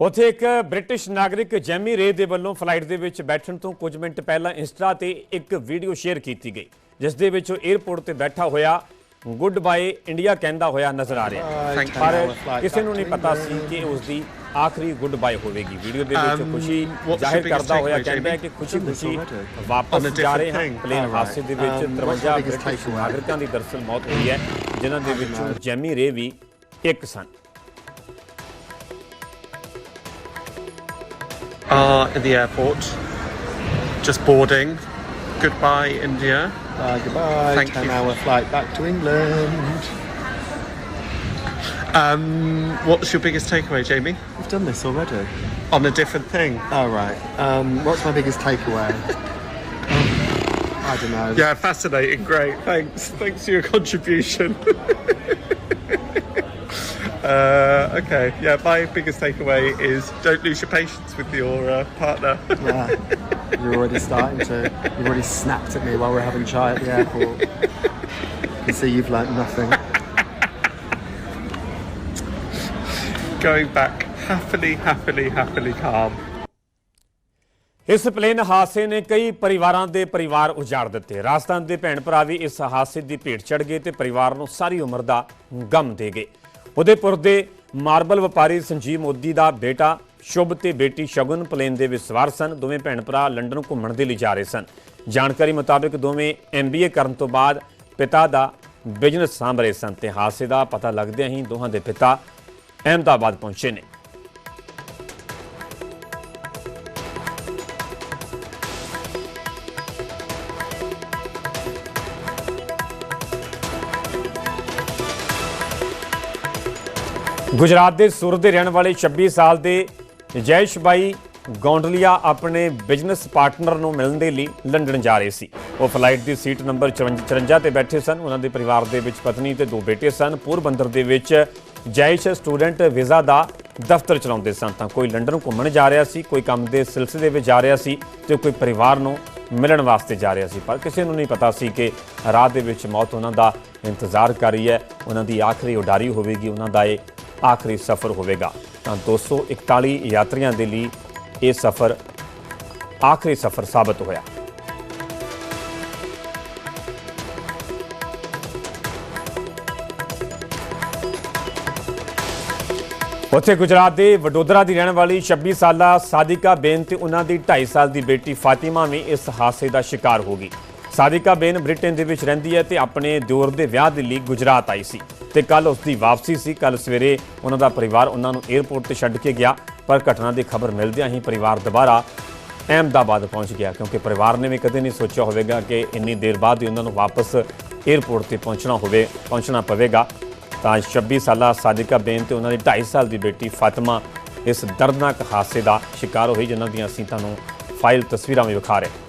ਉੱਥੇ ਇੱਕ ਬ੍ਰਿਟਿਸ਼ ਨਾਗਰਿਕ ਜੈਮੀ ਰੇ ਦੇ ਵੱਲੋਂ ਫਲਾਈਟ ਦੇ ਵਿੱਚ ਬੈਠਣ ਤੋਂ ਕੁਝ ਮਿੰਟ ਪਹਿਲਾਂ ਇੰਸਟਾ ਤੇ ਇੱਕ ਵੀਡੀਓ ਸ਼ੇਅਰ ਕੀਤੀ ਗਈ ਜਿਸ ਦੇ ਵਿੱਚ ਉਹ 에ਅਰਪੋਰਟ ਤੇ ਬੈਠਾ ਹੋਇਆ ਗੁੱਡ ਬਾਏ ਇੰਡੀਆ ਕਹਿੰਦਾ ਹੋਇਆ ਨਜ਼ਰ ਆ ਰਿਹਾ. ਪਰ ਕਿਸੇ ਨੂੰ ਨਹੀਂ ਪਤਾ ਸੀ ਕਿ ਉਸ ਦੀ ਆਖਰੀ ਗੁੱਡ ਬਾਏ ਹੋਵੇਗੀ ਵੀਡੀਓ ਦੇ ਵਿੱਚ Um, ਖੁਸ਼ੀ ਜ਼ਾਹਿਰ ਕਰਦਾ ਹੋਇਆ ਕਹਿੰਦਾ ਹੈ? ਕਿ ਖੁਸ਼ੀ ਖੁਸ਼ੀ ਵਾਪਸ ਜਾ ਰਹੇ ਹਾਂ. Plane right. ਹਾਦਸੇ ਦੇ ਵਿੱਚ Um, what's 53 your biggest British? ਨਾਗਰਿਕਾਂ ਦੀ ਦਰਸਲ ਮੌਤ ਹੋਈ ਹੈ ਜਿਨ੍ਹਾਂ ਦੇ ਵਿੱਚੋਂ ਜੈਮੀ ਰੇ ਵੀ ਇੱਕ ਸਨ are in the airport, just boarding. Goodbye, India. Uh, goodbye. Thank 10 you. hour flight back to England. Um, what's your biggest takeaway, Jamie? We've done this already. On a different thing. All right. Um, what's my biggest takeaway? I don't know. Yeah, fascinating. Great. Thanks. Thanks for your contribution. uh, okay. Yeah, my biggest takeaway is don't lose your patience with your uh, partner. Yeah. You're already starting to. You've already snapped at me while we're having chai at the airport. You can see you've learnt nothing. Going back happily, happily, happily calm. ਇਸ plane ਹਾਦਸੇ ਨੇ ਕਈ ਪਰਿਵਾਰਾਂ ਦੇ ਪਰਿਵਾਰ ਉਜਾੜ ਦਿੱਤੇ ਰਾਜਸਥਾਨ ਦੇ ਭੈਣ ਭਰਾ ਵੀ ਇਸ ਹਾਦਸੇ ਦੀ ਭੇਟ ਚੜ ਗਏ ਤੇ ਪਰਿਵਾਰ ਨੂੰ ਸਾਰੀ ਉਮਰ ਦਾ ਗਮ ਦੇ ਗਏ ਉਦੇਪੁਰ ਦੇ ਮਾਰਬਲ ਵਪਾਰੀ ਸੰਜੀਵ ਮੋਦੀ ਦਾ ਬੇਟਾ, ਸ਼ੁਭ ਤੇ ਬੇਟੀ ਸ਼ਗੁਨ ਪਲੇਨ ਦੇ ਵਿੱਚ ਸਵਾਰ ਸਨ। ਦੋਵੇਂ ਭੈਣ ਭਰਾ ਲੰਡਨ ਘੁੰਮਣ ਦੇ ਲਈ ਜਾ ਰਹੇ ਸਨ। ਜਾਣਕਾਰੀ ਮੁਤਾਬਕ ਦੋਵੇਂ ਐਮਬੀਏ ਕਰਨ ਤੋਂ ਬਾਅਦ ਪਿਤਾ ਦਾ ਬਿਜ਼ਨਸ ਸਾਂਭ ਰਹੇ ਸਨ ਤੇ ਹਾਦਸੇ ਦਾ ਪਤਾ ਲੱਗਦਿਆਂ ਹੀ ਦੋਹਾਂ ਦੇ ਪਿਤਾ ਅਹਿਮਦਾਬਾਦ ਪਹੁੰਚੇ ਨੇ। ਗੁਜਰਾਤ ਦੇ ਸੂਰਤ ਦੇ ਰਹਿਣ ਵਾਲੇ 26 ਸਾਲ ਦੇ ਜੈਸ਼ ਬਾਈ ਗੌਂਡਲੀਆ ਆਪਣੇ ਬਿਜ਼ਨਸ ਪਾਰਟਨਰ ਨੂੰ ਮਿਲਣ ਦੇ ਲਈ ਲੰਡਨ ਜਾ ਰਹੇ ਸੀ। ਉਹ ਫਲਾਈਟ ਦੀ ਸੀਟ ਨੰਬਰ 54 ਤੇ ਬੈਠੇ ਸਨ। ਉਹਨਾਂ ਦੇ ਪਰਿਵਾਰ ਦੇ ਵਿੱਚ ਪਤਨੀ ਤੇ ਦੋ ਬੇਟੇ ਸਨ। ਪੂਰਬੰਦਰ ਦੇ ਵਿੱਚ ਜੈਸ਼ ਸਟੂਡੈਂਟ ਵੀਜ਼ਾ ਦਾ ਦਫ਼ਤਰ ਚਲਾਉਂਦੇ ਸਨ। ਤਾਂ ਕੋਈ ਲੰਡਨ ਘੁੰਮਣ ਜਾ ਰਿਹਾ ਸੀ, ਕੋਈ ਕੰਮ ਦੇ ਸਿਲਸਿਲੇ ਵਿੱਚ ਜਾ ਰਿਹਾ ਸੀ ਤੇ ਕੋਈ ਪਰਿਵਾਰ ਨੂੰ ਮਿਲਣ ਵਾਸਤੇ ਜਾ ਰਿਹਾ ਸੀ। ਪਰ ਕਿਸੇ ਨੂੰ ਨਹੀਂ ਪਤਾ ਸੀ ਕਿ ਰਾਹ ਦੇ ਵਿੱਚ ਮੌਤ ਉਹਨਾਂ ਦਾ ਇੰਤਜ਼ਾਰ ਕਰ ਰਹੀ ਹੈ। ਉਹਨਾਂ ਦੀ ਆਖਰੀ ਉਡਾਰੀ ਹੋਵੇਗੀ। ਉਹਨਾਂ ਦਾ ਇਹ ਆਖਰੀ ਸਫ਼ਰ ਹੋਵੇਗਾ। ਤਾਂ 241 ਯਾਤਰੀਆਂ ਦੇ ਲਈ ਇਹ ਸਫ਼ਰ ਆਖਰੀ ਸਫ਼ਰ ਸਾਬਤ ਹੋਇਆ। ਉੱਥੇ ਗੁਜਰਾਤ ਦੇ ਵਡੋਦਰਾ ਦੀ ਰਹਿਣ ਵਾਲੀ 26 ਸਾਲਾ ਸਾਦਿਕਾ ਬੇਨ ਤੇ ਉਹਨਾਂ ਦੀ 2.5 ਸਾਲ ਦੀ ਬੇਟੀ ਫਾਤਿਮਾ ਵੀ ਇਸ ਹਾਦਸੇ ਦਾ ਸ਼ਿਕਾਰ ਹੋ ਗਈ। ਸਾਦਿਕਾ ਬੇਨ ਬ੍ਰਿਟੇਨ ਦੇ ਵਿੱਚ ਰਹਿੰਦੀ ਹੈ ਤੇ ਆਪਣੇ ਦਿਓਰ ਦੇ ਵਿਆਹ ਦੇ ਲਈ ਗੁਜਰਾਤ ਆਈ ਸੀ ਤੇ ਕੱਲ ਉਸ ਦੀ ਵਾਪਸੀ ਸੀ। ਕੱਲ ਸਵੇਰੇ ਉਹਨਾਂ ਦਾ ਪਰਿਵਾਰ ਉਹਨਾਂ ਨੂੰ 에ਅਰਪੋਰਟ ਤੇ ਛੱਡ ਕੇ ਗਿਆ। ਪਰ ਘਟਨਾ ਦੀ ਖਬਰ ਮਿਲਦਿਆਂ ਹੀ ਪਰਿਵਾਰ ਦੁਬਾਰਾ ਅਹਿਮਦਾਬਾਦ ਪਹੁੰਚ ਗਿਆ, ਕਿਉਂਕਿ ਪਰਿਵਾਰ ਨੇ ਵੀ ਕਦੇ ਨਹੀਂ ਸੋਚਿਆ ਹੋਵੇਗਾ ਕਿ ਇੰਨੀ ਦੇਰ ਬਾਅਦ ਹੀ ਉਹਨਾਂ ਨੂੰ ਵਾਪਸ 에ਅਰਪੋਰਟ ਤੇ ਪਹੁੰਚਣਾ ਹੋਵੇ, ਪਹੁੰਚਣਾ ਪਵੇਗਾ। ਤਾਂ 26 ਸਾਲਾ ਸਾਦਿਕਾ ਬੇਨ ਤੇ ਉਹਨਾਂ ਦੀ 2.5 ਸਾਲ ਦੀ ਬੇਟੀ ਫਾਤਿਮਾ ਇਸ ਦਰਦਨਾਕ ਹਾਦਸੇ ਦਾ ਸ਼ਿਕਾਰ ਹੋਈ, ਜਿਨ੍ਹਾਂ ਦੀਆਂ ਅਸੀਂ ਤੁਹਾਨੂੰ ਫਾਈਲ ਤਸਵੀਰਾਂ ਵੀ ਵਿਖਾ ਰਹੇ